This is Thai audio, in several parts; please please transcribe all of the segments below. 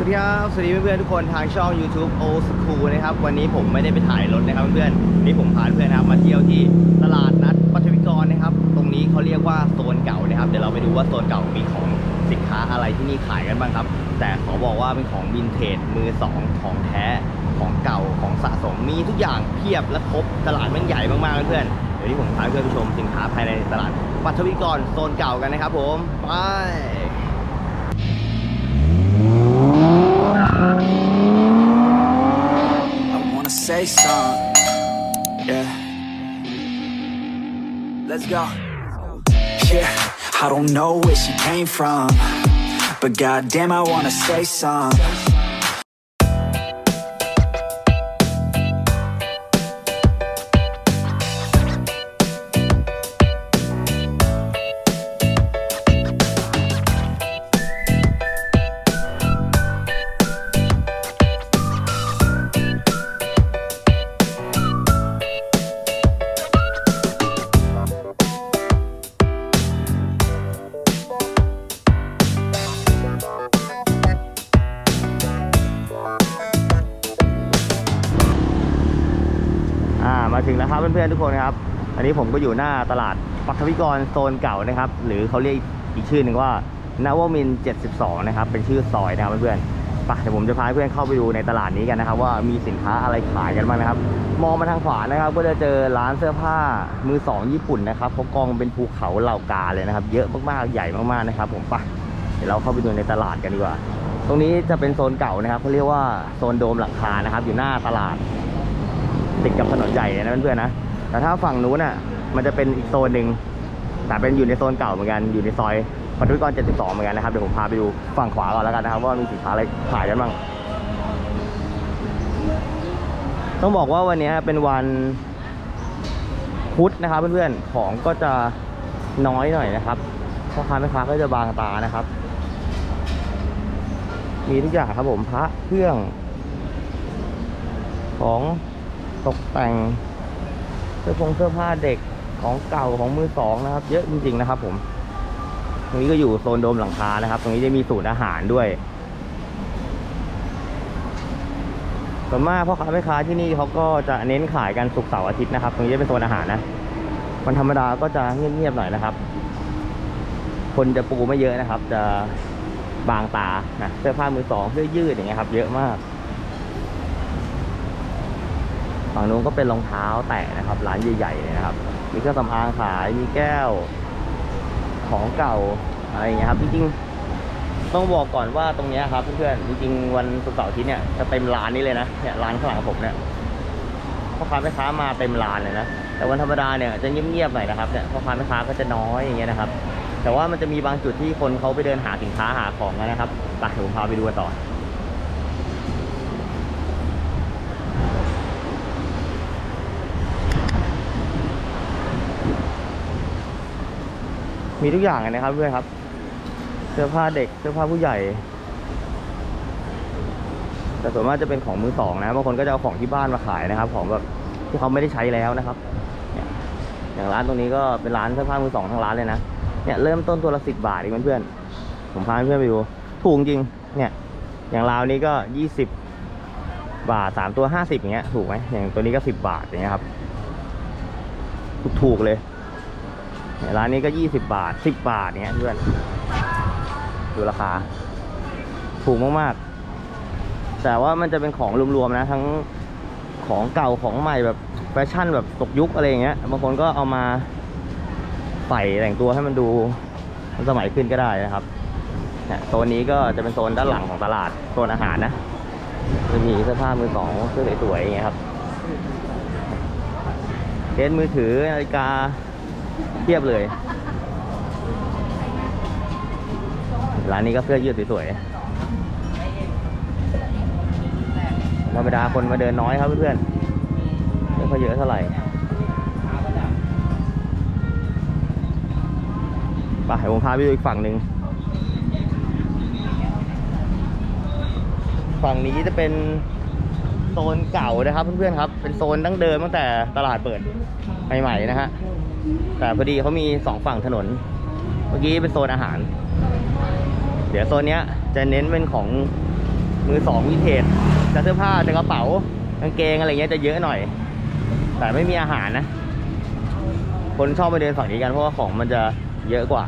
สวัสดีครับ สวัสดีเพื่อนๆทุกคนทางช่อง YouTube o School นะครับ วันนี้ผมไม่ได้ไปถ่ายรถนะครับเพื่อนๆนี่ผมพาเพื่อนนะครับมาเที่ยวที่ตลาดนัดปัทวิกรนะครับ ตรงนี้เขาเรียกว่าโซนเก่านะครับ เดี๋ยวเราไปดูว่าโซนเก่ามีของสินค้าอะไรที่นี่ขายกันบ้างครับ แต่ขอบอกว่าเป็นของวินเทจมือสองของแท้ของเก่าของสะสมมีทุกอย่างเพียบและครบตลาดมันใหญ่มากๆเพื่อนเดี๋ยวนี้ผมพาเพื่อนไปชมสินค้าภายในตลาดปัทวิกรโซนเก่ากันนะครับ ผมไป Say something. Yeah. Let's go. Yeah, I don't know where she came from. But goddamn, I wanna say something.. เพื่อนๆทุกคนครับ อันนี้ผมก็อยู่หน้าตลาดปัทวิกรโซนเก่านะครับ หรือเขาเรียกอีกชื่อหนึ่งว่านาวมินทร์72 นะครับ เป็นชื่อซอยนะครับเพื่อนๆไปเดี๋ยวผมจะพาเพื่อนเข้าไปดูในตลาดนี้กันนะครับ ว่ามีสินค้าอะไรขายกันบ้างนะครับ มองมาทางขวานะครับ ก็จะเจอร้านเสื้อผ้ามือสองญี่ปุ่นนะครับเขากองเป็นภูเขาเหล่ากาเลยนะครับ เยอะมากๆใหญ่มากๆนะครับ ผมไปเดี๋ยวเราเข้าไปดูในตลาดกันดีกว่า ตรงนี้จะเป็นโซนเก่านะครับเขาเรียกว่าโซนโดมหลังคานะครับ อยู่หน้าตลาด ติดกับถนนใหญ่เลยนะเพื่อนๆนะ แต่ถ้าฝั่งนู้นอะ มันจะเป็นอีกโซนหนึ่งแต่เป็นอยู่ในโซนเก่าเหมือนกันอยู่ในซอยปัทวิกร72 เหมือนกันนะครับ เดี๋ยวผมพาไปดูฝั่งขวาก่อนแล้วกันนะครับ ว่ามีสินค้าอะไรขายกันบ้าง ต้องบอกว่าวันนี้เป็นวันพุธนะครับเพื่อนๆ ของก็จะน้อยหน่อยนะครับพ่อค้าแม่ค้าก็จะบางตานะครับ มีทุกอย่างครับผมพระเครื่อง ของ ตกแต่งเสื้อผงเสื้อผ้าเด็กของเก่าของมือสองนะครับ เยอะจริงๆนะครับ ผมตรงนี้ก็อยู่โซนโดมหลังคานะครับ ตรงนี้จะมีศูนย์อาหารด้วยส่วนมากพ่อค้าแม่ค้าที่นี่เขาก็จะเน้นขายกันศุกเสาร์อาทิตย์นะครับ ตรงนี้จะเป็นโซนอาหารนะวันธรรมดาก็จะเงียบๆหน่อยนะครับ คนจะปูไม่เยอะนะครับ จะบางตานะเสื้อผ้ามือสองเสื้อยืดอย่างเงี้ยครับ เยอะมาก ฝั่งนู้นก็เป็นรองเท้าแตะนะครับ ร้านใหญ่ๆเลยนะครับ มีเครื่องสำอางขาย มีแก้ว ของเก่าอะไรอย่างเงี้ยครับ จริงๆ ต้องบอกก่อนว่าตรงเนี้ยครับเพื่อนๆ จริงๆ วันศุกร์เสาร์อาทิตย์เนี่ยจะเต็มร้านนี้เลยนะ เนี่ยร้านข้างหลังผมเนี่ยพ่อค้าแม่ค้ามาเต็มร้านเลยนะ แต่วันธรรมดาเนี่ยจะเงียบๆหน่อยนะครับ เนี่ยพ่อค้าแม่ค้าก็จะน้อยอย่างเงี้ยนะครับ แต่ว่ามันจะมีบางจุดที่คนเขาไปเดินหาสินค้าหาของนะครับไปผมพาไปดูกันต่อ มีทุกอย่างเลยนะครับเพื่อนครับ เสื้อผ้าเด็กเสื้อผ้าผู้ใหญ่ แต่ส่วนมากจะเป็นของมือสองนะบางคนก็จะเอาของที่บ้านมาขายนะครับ ของแบบที่เขาไม่ได้ใช้แล้วนะครับอย่างร้านตรงนี้ก็เป็นร้านเสื้อผ้ามือสองทั้งร้านเลยนะเนี่ยเริ่มต้นตัวละสิบบาทเองเพื่อนๆผมพาเพื่อนไปดูถูกจริงเนี่ยอย่างราวนี้ก็ยี่สิบบาทสามตัวห้าสิบอย่างเงี้ยถูกไหมอย่างตัวนี้ก็สิบบาทอย่างเงี้ยครับ ถูกๆเลย ร้านนี้ก็ยี่สิบาทสิบบาทเนี้ยเพื่อน ดูราคา ถูกมากๆ แต่ว่ามันจะเป็นของรวมๆนะ ทั้งของเก่าของใหม่แบบแฟชั่นแบบตกยุคอะไรอย่างเงี้ย บางคนก็เอามาใส่แต่งตัวให้มันดูทันสมัยขึ้นก็ได้นะครับเนี่ยโซนนี้ก็จะเป็นโซนด้านหลังของตลาด โซนอาหารนะจะมีเสื้อผ้ามือสองเสื้อสวยๆอย่างเงี้ยครับเคสมือถือนาฬิกา เทียบเลย ร้านนี้ก็เสื้อยืดสวยๆธรรมดาคนมาเดินน้อยครับเพื่อนๆไม่ค่อยเยอะเท่าไหร่ไปเดี๋ยวผมพาไปดูอีกฝั่งหนึ่งฝั่งนี้จะเป็นโซนเก่านะครับเพื่อนๆครับ เป็นโซนดั้งเดิมตั้งแต่ตลาดเปิดใหม่ๆนะฮะ แต่พอดีเขามีสองฝั่งถนน เมื่อกี้เป็นโซนอาหาร เดี๋ยวโซนเนี้ยจะเน้นเป็นของมือสองวิเทจจะเสื้อผ้าจะกระเป๋ากางเกงอะไรเงี้ยจะเยอะหน่อย แต่ไม่มีอาหารนะ คนชอบไปเดินฝั่งนี้กันเพราะว่าของมันจะเยอะกว่า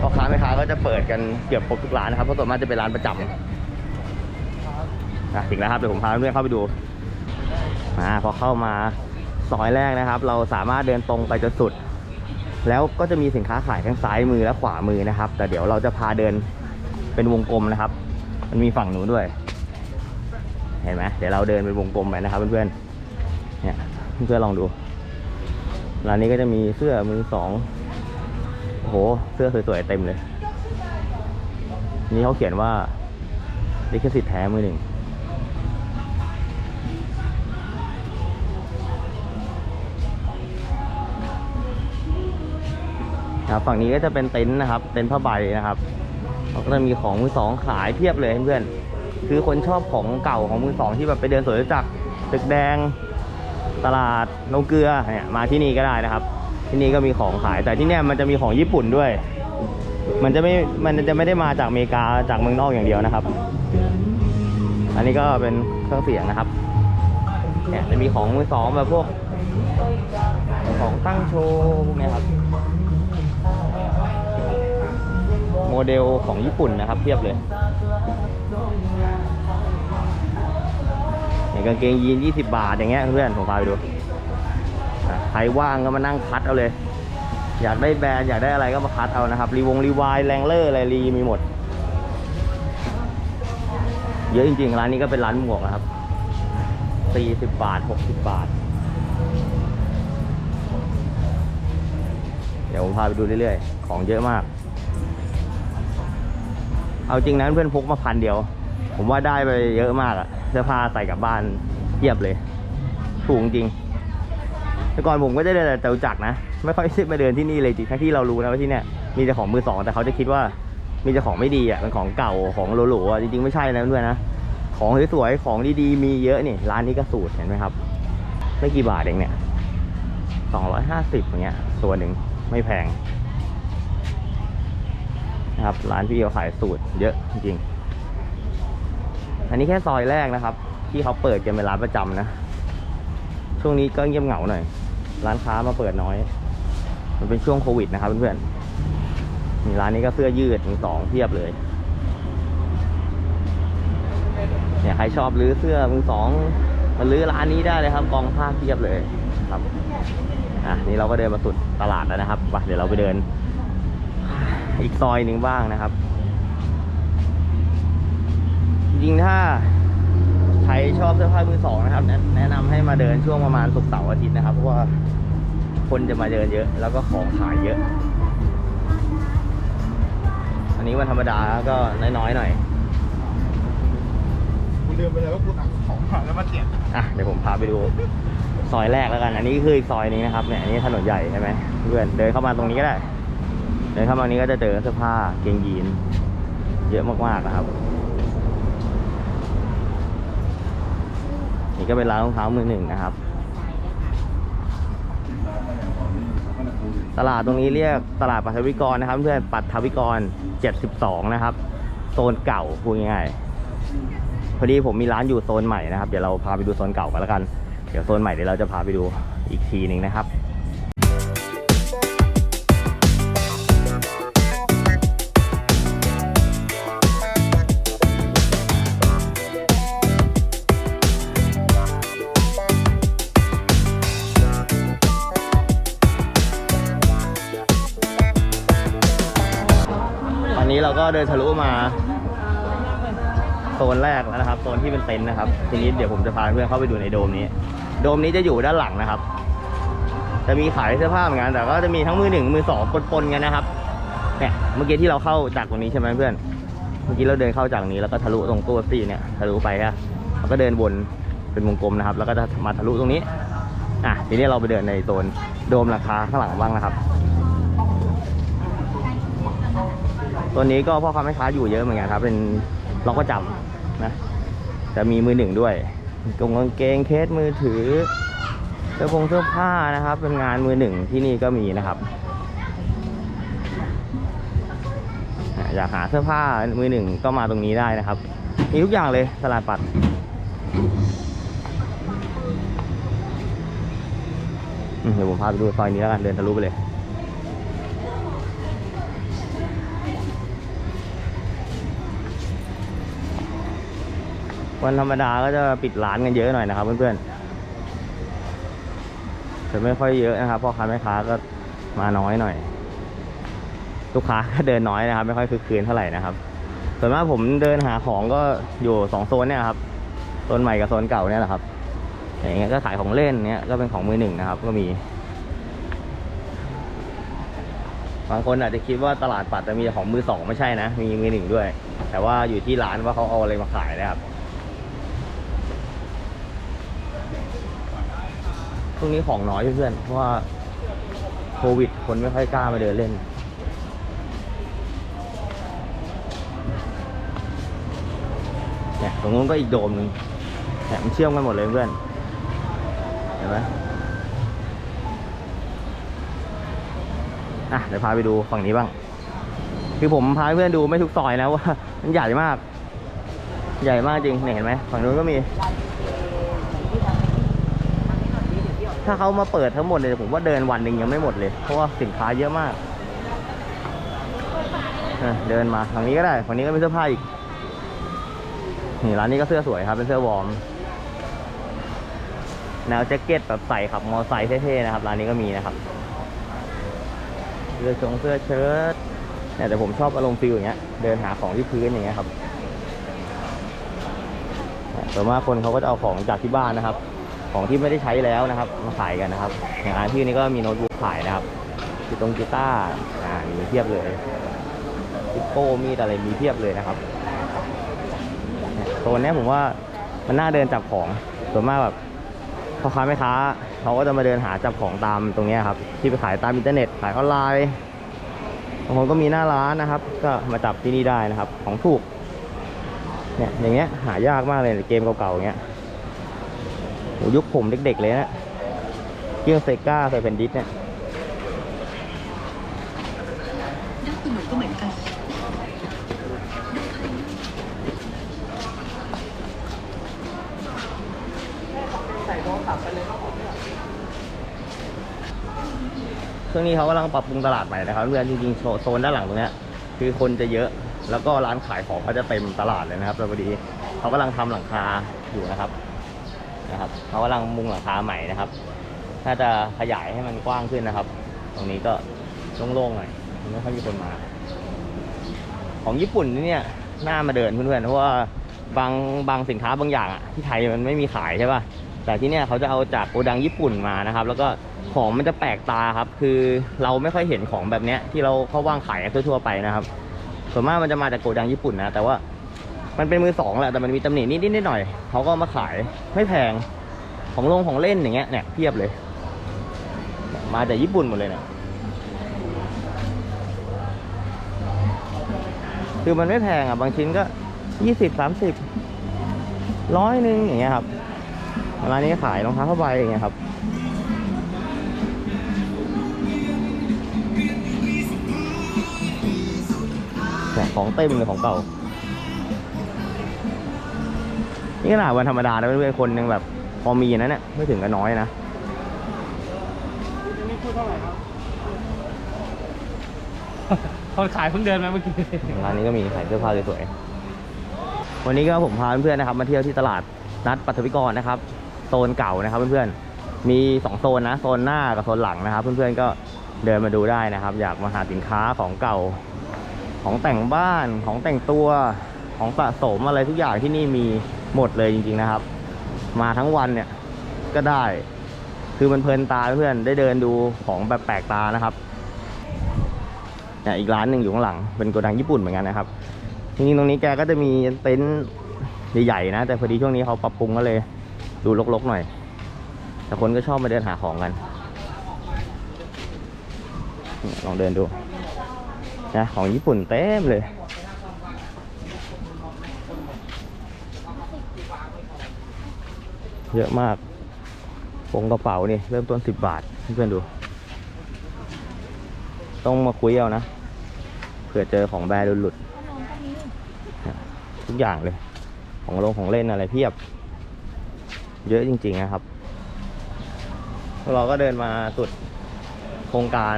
พ่อค้าแม่ค้าก็จะเปิดกันเกือบครบทุกร้านนะครับเพราะส่วนมากจะเป็นร้านประจำนะถึงแล้วครับเดี๋ยวผมพาเพื่อนเข้าไปดูอ่าพอเข้ามา อยแรกนะครับ เราสามารถเดินตรงไปจนสุด แล้วก็จะมีสินค้าขายทั้งซ้ายมือและขวามือนะครับ แต่เดี๋ยวเราจะพาเดินเป็นวงกลมนะครับ มันมีฝั่งหนูนด้วย เห็นไหมเดี๋ยวเราเดินเป็นวงกลมไปนะครับ เพื่อนๆเนี่ยเพื่อนๆลองดูร้านนี้ก็จะมีเสื้อมือสองโอ้โห เสื้อสวยๆเต็มเลย นี่เขาเขียนว่าลิขสิทธิ์แท้มือหนึ่ง ครับ ฝั่งนี้ก็จะเป็นเต็นท์นะครับ เต็นท์ผ้าใบนะครับแล้วก็จะมีของมือสองขายเพียบเลยเพื่อนคือคนชอบของเก่าของมือสองที่แบบไปเดินสวนจักรตึกแดง ตลาดโนเกลือเนี่ยมาที่นี่ก็ได้นะครับ ที่นี่ก็มีของขายแต่ที่เนี่ยมันจะมีของญี่ปุ่นด้วย มันจะไม่มันจะไม่ได้มาจากอเมริกาจากเมืองนอกอย่างเดียวนะครับ อันนี้ก็เป็นเครื่องเสียงนะครับเนี่ยจะมีของมือสองแบบพวกของตั้งโชว์พวกเนี้ยครับ โมเดลของญี่ปุ่นนะครับเพียบเลยอย่างกางเกงยีน 20 บาทอย่างเงี้ยเพื่อนผมพาไปดูใครว่างก็มานั่งคัดเอาเลย อยากได้แบรนด์อยากได้อะไรก็มาคัดเอานะครับ รีวงรีวายแรงเลอร์อะไรรีมีหมด เยอะจริงๆ ร้านนี้ก็เป็นร้านหมวกนะครับ 40 บาท 60 บาท เดี๋ยวผมพาไปดูเรื่อยๆ ของเยอะมาก เอาจริงนะเพื่อนพกมาพันเดียว ผมว่าได้ไปเยอะมากอะเสื้อผ้าใส่กลับบ้านเทียบเลยถูกจริงแต่ก่อนผมก็จะเดินแต่เตาจักนะ ไม่ค่อยได้มาเดินที่นี่เลยจริงทั้งที่เรารู้นะว่าที่เนี่ยมีแต่ของมือสองแต่เขาจะคิดว่ามีแต่ของไม่ดีอะเป็นของเก่าของโหลๆอะจริงๆไม่ใช่นะเพื่อนนะของสวยๆของดีๆมีเยอะนี่ร้านนี้ก็สูตรเห็นไหมครับไม่กี่บาทเองเนี่ยสองร้อยห้าสิบอย่างเงี้ยตัวหนึ่งไม่แพง นะครับ ร้านพี่เขาขายสูตรเยอะจริง อันนี้แค่ซอยแรกนะครับ ที่เขาเปิดกันเป็นร้านประจำนะ ช่วงนี้ก็เงียบเหงาหน่อย ร้านค้ามาเปิดน้อย มันเป็นช่วงโควิดนะครับเพื่อนๆมีร้านนี้ก็เสื้อยืดมีสองเทียบเลยเนี่ยใครชอบรื้อเสื้อมือสองมารื้อร้านนี้ได้เลยครับกองผ้าเทียบเลยครับอะนี่เราก็เดินมาสุดตลาดแล้วนะครับไปเดี๋ยวเราไปเดิน อีกซอยหนึ่งบ้างนะครับ จริงๆถ้าใครชอบเสื้อผ้ามือสองนะครับ แนะแนะนำให้มาเดินช่วงประมาณศุกร์เสาร์อาทิตย์นะครับเพราะว่าคนจะมาเดินเยอะ แล้วก็ของขายเยอะ อันนี้วันธรรมดาก็น้อยๆหน่อยคุณลืมไปเลยว่าคุณเอาของมาแล้วมาเสียบอะเดี๋ยวผมพาไปดูซอยแรกแล้วกัน อันนี้คืออีกซอยหนึงนะครับเนี่ยอันนี้ถนนใหญ่ใช่ไหมเพื่อนเดินเข้ามาตรงนี้ก็ได้ เดินเข้ามานี้ก็จะเจอเสื้อผ้าเกงยีน เยอะมากๆนะครับนี่ก็เป็นร้านรองเท้ามือหนึ่งนะครับ ตลาดตรงนี้เรียกตลาดปัทวิกรนะครับ เพื่อนปัทวิกร 72 นะครับ โซนเก่าพูดง่ายๆพอดีผมมีร้านอยู่โซนใหม่นะครับ เดี๋ยวเราพาไปดูโซนเก่ากันแล้วกัน เดี๋ยวโซนใหม่เดี๋ยวเราจะพาไปดูอีกทีหนึ่งนะครับ เราก็เดินทะลุมาโซนแรกแล้วนะครับโซนที่เป็นเต็นท์นะครับ ทีนี้เดี๋ยวผมจะพาเพื่อนเข้าไปดูในโดมนี้ โดมนี้จะอยู่ด้านหลังนะครับ จะมีขายเสื้อผ้าเหมือนกันแต่ก็จะมีทั้งมือหนึ่งมือสองปนๆกันนะครับเนี่ยเมื่อกี้ที่เราเข้าจากตรงนี้ใช่ไหมเพื่อน เมื่อกี้เราเดินเข้าจากนี้แล้วก็ทะลุตรงตู้ซี่เนี่ยทะลุไปฮะแล้วก็เดินวนเป็นวงกลมนะครับ แล้วก็จะมาทะลุตรงนี้อะทีนี้เราไปเดินในโซนโดมราคาข้างหลังบ้างนะครับ ตัวนี้ก็พ่อค้าแม่ค้าอยู่เยอะเหมือนกันครับ เป็นล็อกประจำนะ จะมีมือหนึ่งด้วยกงกางเกงเคสมือถือเสื้อผงเสื้อผ้านะครับ เป็นงานมือหนึ่งที่นี่ก็มีนะครับ อยากหาเสื้อผ้ามือหนึ่งก็มาตรงนี้ได้นะครับ มีทุกอย่างเลยตลาดปัดเดี๋ยวผมพาไปดูซอยนี้แล้วกันเดินทะลุไปเลย วันธรรมดาก็จะปิดร้านกันเยอะหน่อยนะครับ เพื่อนๆแต่ไม่ค่อยเยอะนะครับพ่อค้าแม่ค้าก็มาน้อยหน่อยลูกค้าก็เดินน้อยนะครับ ไม่ค่อยคึกคืนเท่าไหร่นะครับ ส่วนมากผมเดินหาของก็อยู่สองโซนเนี่ยครับโซนใหม่กับโซนเก่าเนี่ยแหละครับอย่างเงี้ยก็ขายของเล่นเนี้ยก็เป็นของมือหนึ่งนะครับ ก็มีบางคนอาจจะคิดว่าตลาดปัดจะมีของมือสองไม่ใช่นะ มีมือหนึ่งด้วย แต่ว่าอยู่ที่ร้านว่าเขาเอาอะไรมาขายนะครับ วงนี้ของน้อยเพื่อนเพราะว่าโควิด คนไม่ค่อยกล้ามาเดินเล่น เนี่ยตรงนู้นก็อีกโดมหนึ่งเนี่ยมันเชื่อมกันหมดเลยเพื่อน เห็นไหมอะเดี๋ยวพาไปดูฝั่งนี้บ้าง คือผมพาเพื่อนดูไม่ทุกซอยนะว่า มันใหญ่มาก ใหญ่มากจริงเนี่ยเห็นไหมฝั่งนู้นก็มี ถ้าเขามาเปิดทั้งหมดเลยผมว่าเดินวันหนึ่งยังไม่หมดเลย เพราะว่าสินค้าเยอะมากเดินมาฝั่งนี้ก็ได้ฝั่งนี้ก็มีเสื้อผ้าอีกนี่ร้านนี้ก็เสื้อสวยครับ เป็นเสื้อวอร์มแนวแจ็คเก็ตแบบใส่ขับมอไซค์เท่ๆนะครับร้านนี้ก็มีนะครับเสื้อชงเสื้อเชิ้ตเนี่ยแต่ผมชอบอารมณ์ฟิลอย่างเงี้ย เดินหาของที่พื้นอย่างเงี้ยครับเนี่ยส่วนมากคนเขาก็จะเอาของจากที่บ้านนะครับ ของที่ไม่ได้ใช้แล้วนะครับมาขายกันนะครับ อย่างร้านที่นี้ก็มีโน้ตบุ๊กขายนะครับกีตรงกีตาร์อ่ามีเพียบเลยปิโป้มีอะไรมีเพียบเลยนะครับเนี่ยโซนนี้ผมว่ามันน่าเดินจับของส่วนมากแบบพ่อค้าแม่ค้าเขาก็จะมาเดินหาจับของตามตรงนี้ครับ ที่ไปขายตามอินเทอร์เน็ตขายออนไลน์บางคนก็มีหน้าร้านนะครับ ก็มาจับที่นี่ได้นะครับ ของถูกเนี่ยอย่างเงี้ยหายากมากเลยเกมเก่าๆอย่างเงี้ย ยุคผมเด็กๆเลยนะเครื่องเซกาใส่เป็นดิสเนี่ยด้านอื่นก็เหมือนกันช่วงนี้เขากำลังปรับปรุงตลาดใหม่นะครับเพื่อนจริงๆโซโซนด้านหลังตรงเนี้ยคือคนจะเยอะแล้วก็ร้านขายของก็จะเต็มตลาดเลยนะครับแต่พอดีเขากำลังทำหลังคาอยู่นะครับ นะครับเขากำลังมุงหลังคาใหม่นะครับ ถ้าจะขยายให้มันกว้างขึ้นนะครับ ตรงนี้ก็โล่งๆหน่อยไม่ค่อยมีคนมา ของญี่ปุ่นนี่เนี่ยน่ามาเดินเพื่อนๆเพราะว่าบางบางสินค้าบางอย่างอะที่ไทยมันไม่มีขายใช่ป่ะแต่ที่เนี่ยเขาจะเอาจากโกดังญี่ปุ่นมานะครับ แล้วก็ของมันจะแปลกตาครับ คือเราไม่ค่อยเห็นของแบบเนี้ยที่เราเขาว่างขายทั่วๆไปนะครับ ส่วนมากมันจะมาจากโกดังญี่ปุ่นนะ แต่ว่า มันเป็นมือสองแหละแต่มันมีตำหนินิดๆหน่อยเขาก็มาขายไม่แพงของลงของเล่นอย่างเงี้ยเนี่ยเพียบเลย มาจากญี่ปุ่นหมดเลยเนี่ยคือมันไม่แพงอะบางชิ้นก็ยี่สิบสามสิบร้อยหนึ่งอย่างเงี้ยครับร้านนี้ขายรองเท้าผ้าใบอย่างเงี้ยครับของเต็มเลยของเก่า นี่ขนาดวันธรรมดานะเพื่อนๆคนยังแบบ พอมีนะเนี่ยไม่ถึงกับน้อยนะนี่พูดเท่าไหร่ครับคนขายเพิ่งเดินมาเมื่อกี้ร้านนี้ก็มีขายเสื้อผ้าสวยๆวันนี้ก็ผมพาเพื่อนๆนะครับ มาเที่ยวที่ตลาดนัดปัทวิกรนะครับโซนเก่านะครับเพื่อนๆมีสองโซนนะโซนหน้ากับโซนหลังนะครับ เพื่อนๆก็เดินมาดูได้นะครับ อยากมาหาสินค้าของเก่าของแต่งบ้านของแต่งตัวของสะสมอะไรทุกอย่างที่นี่มี หมดเลยจริงๆนะครับ มาทั้งวันเนี่ยก็ได้ คือมันเพลินตาเพื่อนๆได้เดินดูของแบบแปลกตานะครับเนี่ยอีกร้านหนึ่งอยู่ข้างหลัง เป็นโกดังญี่ปุ่นเหมือนกันนะครับจริงๆตรงนี้แกก็จะมีเต็นท์ใหญ่ๆนะ แต่พอดีช่วงนี้เขาปรับปรุงก็เลยดูรกๆหน่อย แต่คนก็ชอบมาเดินหาของกัน ลองเดินดูนะของญี่ปุ่นเต็มเลย เยอะมากปงกระเป๋านี่ เริ่มต้นสิบบาทเพื่อนดู ต้องมาคุยเอานะ เผื่อเจอของแบรนด์หลุดทุกอย่างเลย ของลงของเล่นอะไรเพียบ เยอะจริง ๆ นะครับ เราก็เดินมาสุดโครงการ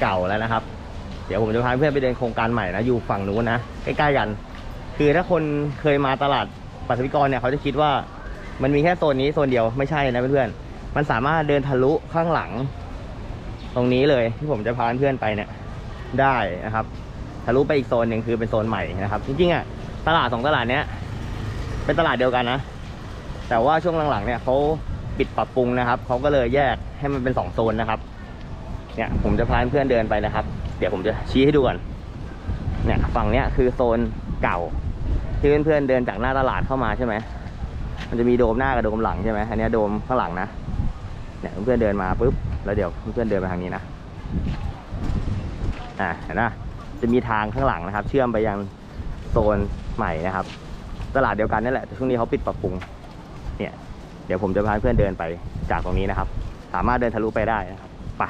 เก่าแล้วนะครับ เดี๋ยวผมจะพาเพื่อนไปเดินโครงการใหม่นะ อยู่ฝั่งนู้นนะ ใกล้ ๆ กัน คือถ้าคนเคยมาตลาดปัทวิกรเนี่ยเขาจะคิดว่า มันมีแค่โซนนี้โซนเดียวไม่ใช่นะเพื่อนๆมันสามารถเดินทะลุข้างหลัง ตรงนี้เลยที่ผมจะพาเพื่อนไปเนี่ย ได้นะครับ ทะลุไปอีกโซนหนึ่งคือเป็นโซนใหม่นะครับ จริงๆอะตลาดสองตลาดเนี้ย เป็นตลาดเดียวกันนะแต่ว่าช่วงหลังๆเนี่ยเขาปิดปรับปรุงนะครับเขาก็เลยแยกให้มันเป็นสองโซนนะครับ เนี่ยผมจะพาเพื่อนเดินไปนะครับ เดี๋ยวผมจะชี้ให้ดูก่อนเนี่ยฝั่งเนี้ยคือโซนเก่าที่เพื่อนๆเดินจากหน้าตลาดเข้ามาใช่ไหม มันจะมีโดมหน้ากับโดมหลังใช่ไหมอันนี้โดมข้างหลังนะเนี่ยเพื่อนเดินมาปุ๊บแล้วเดี๋ยวเพื่อนเดินไปทางนี้นะอ่าเห็นนะจะมีทางข้างหลังนะครับ เชื่อมไปยังโซนใหม่นะครับ ตลาดเดียวกันนี่แหละแต่ช่วงนี้เขาปิดปรับปรุง เนี่ย เดี๋ยวผมจะพาเพื่อนเดินไปจากตรงนี้นะครับ สามารถเดินทะลุไปได้นะครับไป